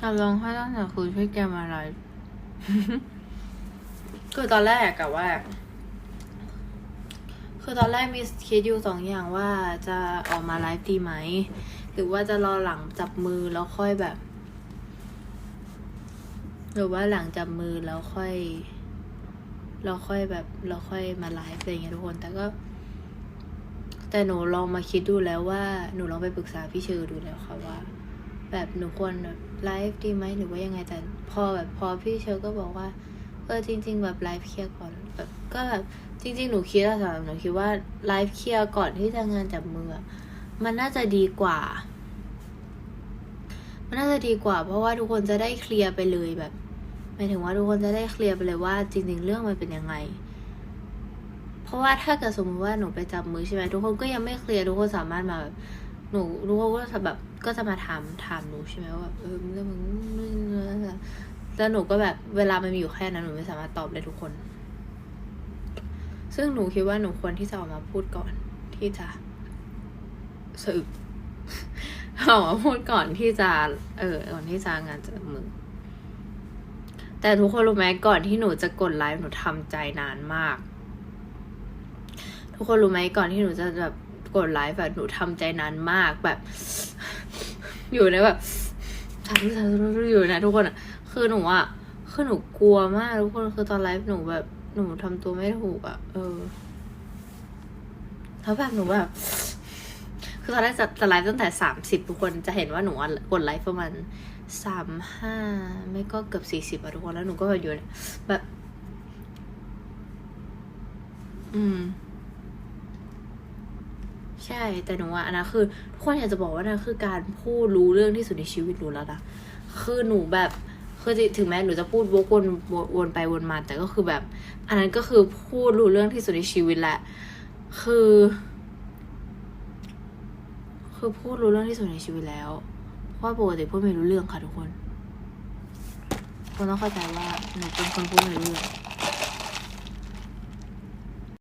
จะร้องไห้ตั้งแต่คืนที่แกมาไลฟ์คือตอนแรกกับว่า คือตอนแรกมีคิดอยู่สองอย่างว่าจะออกมาไลฟ์ดีไหม หรือว่าจะรอหลังจับมือแล้วค่อยแบบ หรือว่าหลังจับมือแล้วค่อย เราค่อยแบบเราค่อยมาไลฟ์อะไรอย่างเงี้ยทุกคน แต่ก็ แต่หนูลองมาคิดดูแล้วว่า หนูลองไปปรึกษาพี่เชอร์ดูแล้วค่ะว่า แบบหนูควรแบบไลฟ์ดีไหมหรือว่ายังไงแต่พอแบบพอพี่เชอร์ก็บอกว่า เออจริง ๆ แบบไลฟ์เคลียร์ก่อนแบบก็แบบจริง ๆ หนูคิดอะสำหรับหนูคิดว่าไลฟ์เคลียร์ก่อนที่จะงานจับมือมันน่าจะดีกว่า มันน่าจะดีกว่า เพราะว่าทุกคนจะได้เคลียร์ไปเลยแบบหมายถึงว่าทุกคนจะได้เคลียร์ไปเลยว่า จริง ๆ เรื่องมันเป็นยังไง เพราะว่าถ้าเกิดสมมติว่าหนูไปจับมือใช่ไหมทุกคนก็ยังไม่เคลียร์ทุกคนสามารถมาแบบ หนูทุกคนก็จะแบบก็จะมาถามถามหนูใช่ไหมว่าแบบเออมึงมึงมึงแล้วหนูก็แบบเวลามันมีอยู่แค่นั้นหนูไม่สามารถตอบได้ทุกคน ซึ่งหนูคิดว่าหนูควรที่จะออกมาพูดก่อนที่จะสะอึกออกมาพูดก่อนที่จะ เออก่อนที่จะงานจับมือแต่ทุกคนรู้ไหมก่อนที่หนูจะกดไลฟ์หนูทำใจนานมาก ทุกคนรู้ไหมก่อนที่หนูจะแบบ กดไลฟ์แบบหนูทำใจนานมากแบบ อยู่ในแบบอยู่นะทุกคนอะ คือหนูอะคือหนูกลัวมากทุกคนคือตอนไลฟ์หนูแบบหนูทำตัวไม่ถูกอะ เออแล้วแบบหนูแบบคือตอนแรกจะจะไลฟ์ตั้งแต่สามสิบทุกคนจะเห็นว่าหนูอะกดไลฟ์ประมาณสามห้าไม่ก็เกือบสี่สิบอะทุกคนแล้วหนูก็แบบอยู่แบบ อืม ใช่ แต่หนูว่าอันนั้นคือทุกคนอยากจะบอกว่านั่นคือการพูดรู้เรื่องที่สุดในชีวิตหนูแล้วนะคือหนูแบบคือถึงแม้หนูจะพูดวกวนวนไปวนมา แต่ก็คือแบบ อันนั้นก็คือพูดรู้เรื่องที่สุดในชีวิตแหละ คือ คือพูดรู้เรื่องที่สุดในชีวิตแล้วเพราะปกติพูดไม่รู้เรื่องค่ะทุกคนคนต้องเข้าใจว่าหนูเป็นคนพูดไม่รู้เรื่อง